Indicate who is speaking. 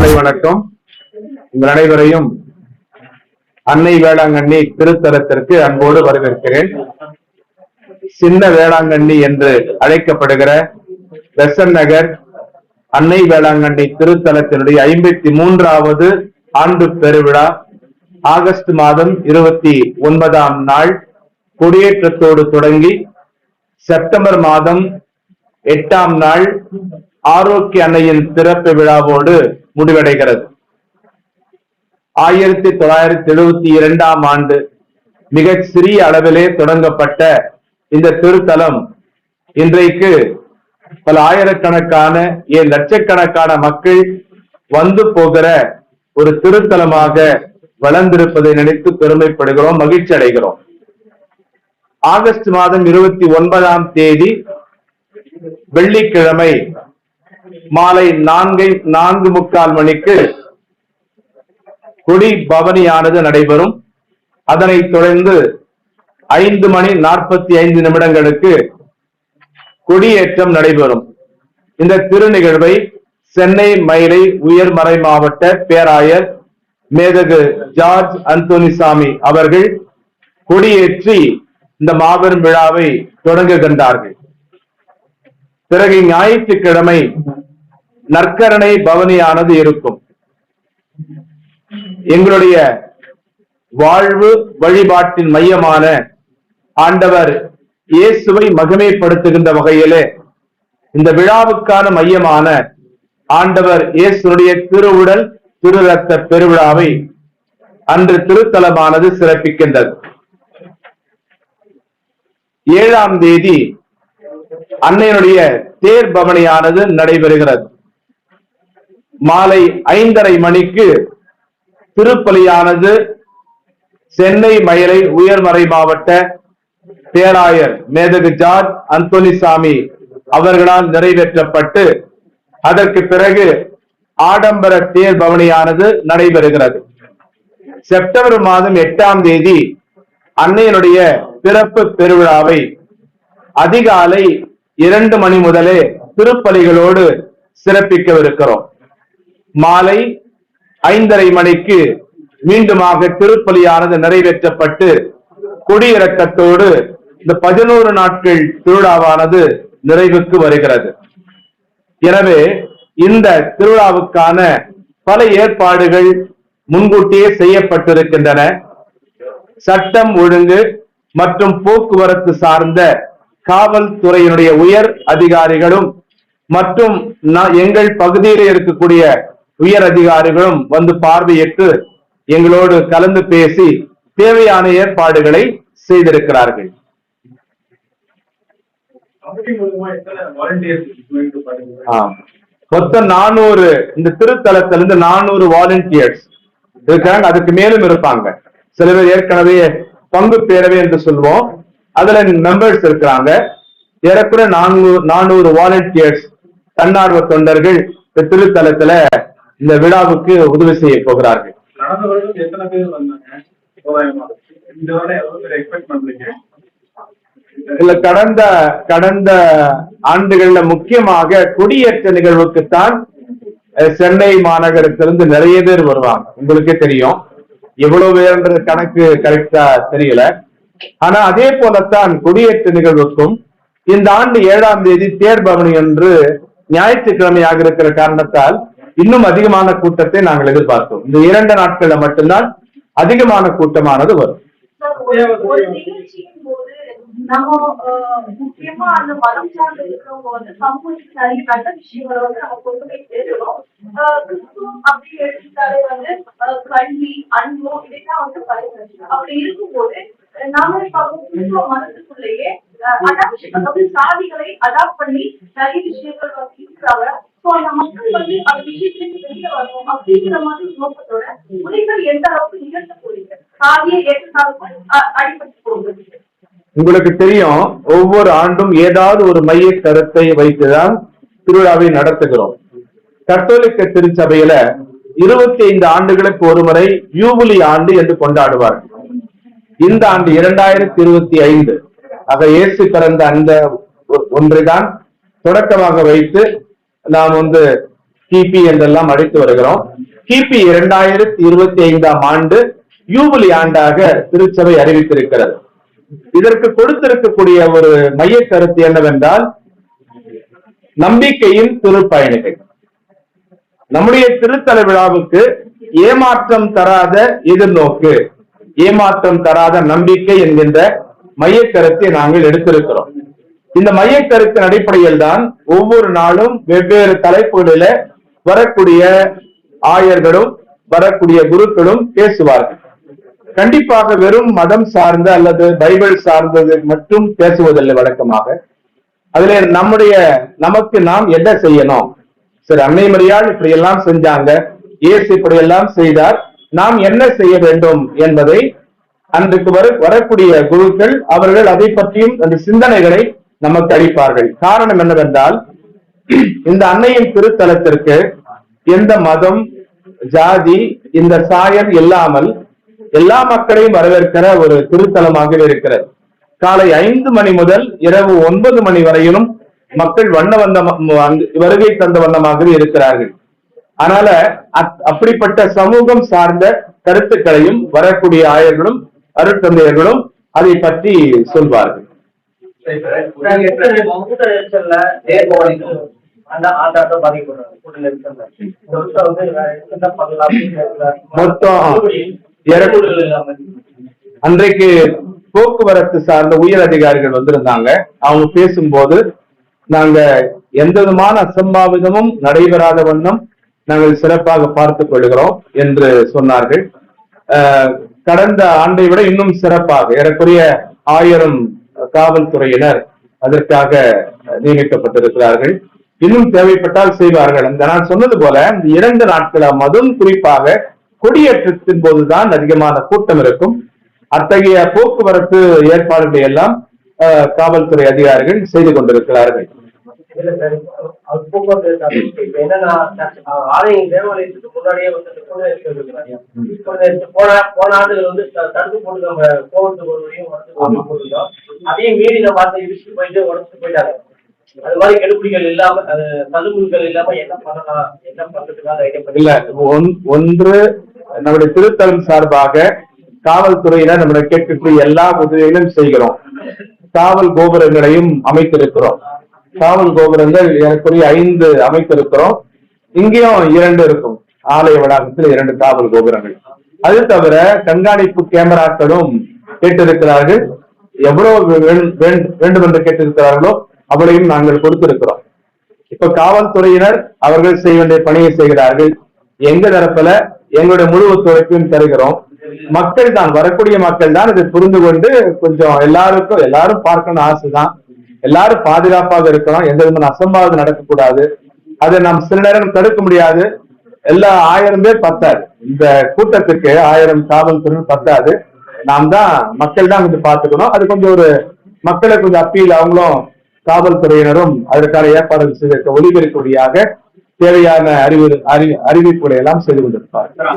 Speaker 1: மாலை வணக்கம். உங்கள் அனைவரையும் அன்னை வேளாங்கண்ணி திருத்தலத்திற்கு அன்போடு வரவேற்கிறேன். சின்ன வேளாங்கண்ணி என்று அழைக்கப்படுகிற பெசன் நகர் அன்னை வேளாங்கண்ணி திருத்தலத்தினுடைய ஐம்பத்தி மூன்றாவது ஆண்டு பெருவிழா ஆகஸ்ட் மாதம் இருபத்தி ஒன்பதாம் நாள் கொடியேற்றத்தோடு தொடங்கி செப்டம்பர் மாதம் எட்டாம் நாள் ஆரோக்கிய அன்னையின் திறப்பு விழாவோடு முடிவடைகிறது. ஆயிரத்தி தொள்ளாயிரத்தி எழுபத்தி இரண்டாம் ஆண்டு மிக சிறிய அளவிலே தொடங்கப்பட்ட இந்த திருத்தலம் இன்றைக்கு பல ஆயிரக்கணக்கான ஏன் லட்சக்கணக்கான மக்கள் வந்து போகிற ஒரு திருத்தலமாக வளர்ந்திருப்பதை நினைத்து பெருமைப்படுகிறோம் மகிழ்ச்சி அடைகிறோம். ஆகஸ்ட் மாதம் இருபத்தி ஒன்பதாம் தேதி வெள்ளிக்கிழமை மாலை நான்கை நான்கு முக்கால் மணிக்கு கொடி பவனியானது நடைபெறும். அதனைத் தொடர்ந்து ஐந்து மணி நாற்பத்தி ஐந்து நிமிடங்களுக்கு கொடியேற்றம் நடைபெறும். இந்த திருநிகழ்வை சென்னை மயிலை உயர்மறை மாவட்ட பேராயர் மேதகு ஜார்ஜ் அந்தோனிசாமி அவர்கள் கொடியேற்றி இந்த மாபெரும் விழாவை தொடங்குகின்றார்கள். பிறகு ஞாயிற்றுக்கிழமை நற்கரணை பவனியானது இருக்கும். எங்களுடைய வாழ்வு வழிபாட்டின் மையமான ஆண்டவர் இயேசுவை மகிமைப்படுத்துகின்ற வகையிலே இந்த விழாவுக்கான மையமான ஆண்டவர் இயேசுடைய திருவுடல் திரு ரத்த பெருவிழாவை அன்று திருத்தலமானது சிறப்பிக்கின்றது. ஏழாம் தேதி அன்னையனுடைய தேர் பவனியானது நடைபெறுகிறது. மாலை ஐந்தரை மணிக்கு திருப்பலியானது சென்னை மயிலை உயர்மறை மாவட்ட பேராயர் மேதகு ஜார்ஜ் அந்தோனிசாமி அவர்களால் நிறைவேற்றப்பட்டு அதற்கு பிறகு ஆடம்பர தேர் பவனியானது நடைபெறுகிறது. செப்டம்பர் மாதம் எட்டாம் தேதி அன்னையனுடைய பிறப்பு பெருவிழாவை அதிகாலை இரண்டு மணி முதலே திருப்பலிகளோடு சிறப்பிக்கவிருக்கிறோம். மாலை ஐந்தரை மணிக்கு மீண்டுமாக திருப்பலியானது நிறைவேற்றப்பட்டு கொடியிறக்கத்தோடு இந்த பதினோரு நாட்கள் திருவிழாவானது நிறைவுக்கு வருகிறது. எனவே இந்த திருவிழாவுக்கான பல ஏற்பாடுகள் முன்கூட்டியே செய்யப்பட்டிருக்கின்றன. சட்டம் ஒழுங்கு மற்றும் போக்குவரத்து சார்ந்த காவல்துறையினுடைய உயர் அதிகாரிகளும் மற்றும் எங்கள் பகுதியில் இருக்கக்கூடிய உயர் அதிகாரிகளும் வந்து பார்வையிட்டு எங்களோடு கலந்து பேசி தேவையான ஏற்பாடுகளை செய்திருக்கிறார்கள். மொத்தம் நானூறு இந்த திருத்தலத்திலிருந்து நானூறு வாலண்டியர்ஸ் இருக்காங்க அதுக்கு மேலும் இருப்பாங்க. சில பேர் ஏற்கனவே பங்கு பேரவை என்று சொல்லுவோம் அதுல மெம்பர்ஸ் இருக்கிறாங்க. ஏறக்குறை நானூறு நானூறு வாலண்டியர்ஸ் தன்னார்வ தொண்டர்கள் இந்த திருத்தலத்துல இந்த விழாவுக்கு உதவி செய்ய போகிறார்கள். இல்ல கடந்த கடந்த ஆண்டுகள்ல முக்கியமாக கொடியேற்ற நிகழ்வுக்குத்தான் சென்னை மாநகரத்திலிருந்து நிறைய பேர் வருவாங்க. உங்களுக்கே தெரியும். எவ்வளவு பேர்ன்ற கணக்கு கரெக்டா தெரியல. ஆனா அதே போலத்தான் கொடியேற்ற நிகழ்வுக்கும் இந்த ஆண்டு ஏழாம் தேதி தேர்பவனி என்று ஞாயிற்றுக்கிழமையாக இருக்கிற காரணத்தால் இன்னும் அதிகமான கூட்டத்தை நாங்கள் எதிர்பார்த்தோம். இந்த இரண்டு நாட்கள்ல மட்டும்தான் அதிகமான கூட்டமானது வரும்
Speaker 2: ஒரு ஒரு நிகழ்ச்சியின் போது நம்ம முக்கியமா அந்த மதம் சார்ந்து இருக்கிறவங்க வந்து சமூகத்துக்கு நிறைய நல்ல விஷயங்களை வந்து நம்ம கொண்டு போய் சேர்க்கிறோம் கிறிஸ்துவம் அப்படி எடுத்துட்டாலே வந்து கல்வி அன்பு இதெல்லாம் வந்து பரிசு அப்படி இருக்கும்போது நாம இப்ப வந்து கிறிஸ்துவ மதத்துக்குள்ளேயே அடாப்ட் அதாவது சாதிகளை அடாப்ட் பண்ணி நிறைய விஷயங்கள் வந்து இருக்கிறாங்க. சோ அந்த மக்கள் வந்து அந்த விஷயத்துக்கு வெளியே வரணும் அப்படிங்கிற மாதிரி நோக்கத்தோட உரிகள் எந்த அளவுக்கு நிகழ்த்த போறீங்க சாதியை ஏற்றத்தாலும் அடிபட்டு போகுது.
Speaker 1: உங்களுக்கு தெரியும் ஒவ்வொரு ஆண்டும் ஏதாவது ஒரு மைய கருத்தை வைத்துதான் திருவிழாவை நடத்துகிறோம். கத்தோலிக்க திருச்சபையில இருபத்தி ஐந்து ஆண்டுகளுக்கு ஒருமுறை யூபிலி ஆண்டு என்று கொண்டாடுவார்கள் இந்த ஆண்டு இரண்டாயிரத்தி இருபத்தி ஐந்து ஆக இயேசு பிறந்த அந்த ஒ- ஒன்றைதான் தொடக்கமாக வைத்து நாம் வந்து கிபி என்றெல்லாம் அழைத்து வருகிறோம். கிபி இரண்டாயிரத்தி இருபத்தி ஐந்தாம் ஆண்டு யூபிலி ஆண்டாக திருச்சபை அறிவித்திருக்கிறது. இதற்கு கொடுத்திருக்கக்கூடிய ஒரு மைய கருத்து என்னவென்றால் நம்பிக்கையின் திருப்பயணிகள் நம்முடைய திருத்தல விழாவுக்கு ஏமாற்றம் தராத எதிர்நோக்கு ஏமாற்றம் தராத நம்பிக்கை என்கின்ற மைய கருத்தை நாங்கள் எடுத்திருக்கிறோம். இந்த மைய கருத்தின் அடிப்படையில் தான் ஒவ்வொரு நாளும் வெவ்வேறு தலைப்புகளில வரக்கூடிய ஆயர்களும் வரக்கூடிய குருக்களும் பேசுவார்கள். கண்டிப்பாக வெறும் மதம் சார்ந்த அல்லது பைபிள் சார்ந்தது மட்டும் பேசுவதில்லை வழக்கமாக. அதுல நம்முடைய நமக்கு நாம் என்ன செய்யணும்? சரி அன்னை மரியாள் இப்படி எல்லாம் செஞ்சாங்க. இயேசு இப்படி எல்லாம் செய்தார். நாம் என்ன செய்ய வேண்டும் என்பதை அன்றைக்கு வர வரக்கூடிய குருக்கள் அவர்கள் அதை பற்றியும் அந்த சிந்தனைகளை நமக்கு அளிப்பார்கள். காரணம் என்னவென்றால் இந்த அன்னையின் திருத்தலத்திற்கு எந்த மதம் ஜாதி இந்த சாயல் இல்லாமல் எல்லா மக்களையும் வரவேற்கிற ஒரு திருத்தலமாக இருக்கிறது. காலை ஐந்து மணி முதல் இரவு ஒன்பது மணி வரையிலும் மக்கள் வண்ண வந்த வருகை தந்த வண்ணமாக இருக்கிறார்கள். அதனால அப்படிப்பட்ட சமூகம் சார்ந்த கருத்துக்களையும் வரக்கூடிய ஆயர்களும் அருட்தந்தையர்களும் அதை பற்றி சொல்வார்கள். மொத்தம் அன்றைக்கு போக்குவரத்து சார்ந்த உயர் அதிகாரிகள் வந்திருந்தாங்க. அவங்க பேசும்போது நாங்க எந்த விதமான அசம்பாவிதமும் நடைபெறாத வண்ணம் நாங்கள் சிறப்பாக பார்த்துக் கொள்கிறோம் என்று சொன்னார்கள். கடந்த ஆண்டை விட இன்னும் சிறப்பாக ஏறக்குறைய ஆயிரம் காவல்துறையினர் அதற்காக நியமிக்கப்பட்டிருக்கிறார்கள். இன்னும் தேவைப்பட்டால் செய்வார்கள். அந்த நான் சொன்னது போல இந்த இரண்டு நாட்கள் மதும் குறிப்பாக கொடியேற்றத்தின் போதுதான் அதிகமான கூட்டம் இருக்கும். அத்தகைய போக்குவரத்து ஏற்பாடுகளை எல்லாம் காவல்துறை அதிகாரிகள் செய்து கொண்டிருக்கிறார்கள்.
Speaker 3: அதையும் மீறி நம்ம இடிச்சுட்டு போயிட்டு உடச்சிட்டு போயிட்டாங்க அது மாதிரி கெடுபிடிகள் இல்லாம அது தள்ளுமுள்கள் இல்லாம என்ன பண்ணலாம் என்ன பண்றதுக்காக
Speaker 1: ஒன்று நம்முடைய திருத்தலம் சார்பாக காவல்துறையினர் நம்மளை கேட்கக்கூடிய எல்லா உதவிகளும் செய்கிறோம். காவல் கோபுரங்களையும் அமைத்திருக்கிறோம். காவல் கோபுரங்கள் எனக்குரிய ஐந்து அமைத்திருக்கிறோம். இங்கேயும் இரண்டு இருக்கும். ஆலய வளாகத்தில் இரண்டு காவல் கோபுரங்கள். அது தவிர கண்காணிப்பு கேமராக்களும் கேட்டிருக்கிறார்கள். எவ்வளவு வேண்டும் என்று கேட்டிருக்கிறார்களோ அவளையும் நாங்கள் கொடுத்திருக்கிறோம். இப்ப காவல்துறையினர் அவர்கள் செய்ய வேண்டிய பணியை செய்கிறார்கள். எங்க தரப்புல எங்களுடைய முழு ஒத்துழைப்பையும் தருகிறோம். மக்கள் தான் வரக்கூடிய மக்கள் தான் இதை புரிந்து கொண்டு கொஞ்சம் எல்லாருக்கும் எல்லாரும் பார்க்கணும் ஆசைதான். எல்லாரும் பாதுகாப்பாக இருக்கணும். எந்த விதமான அசம்பாவிதம் நடக்கக்கூடாது. அதை நாம் சில நேரம் தடுக்க முடியாது. எல்லா ஆயிரம் பேர் பத்தாது. இந்த கூட்டத்துக்கு ஆயிரம் காவல்துறை பத்தாது. நாம் தான் மக்கள் தான் கொஞ்சம் பார்த்துக்கணும். அது கொஞ்சம் ஒரு மக்களை கொஞ்சம் அப்பீல் அவங்களும் காவல்துறையினரும் அதற்கான ஏற்பாடுகள் செய்திருக்க ஒலிபெருக்குடியாக தேவையான அறிவு அறி அறிவிப்புகளை எல்லாம் செய்து கொண்டிருப்பார்கள்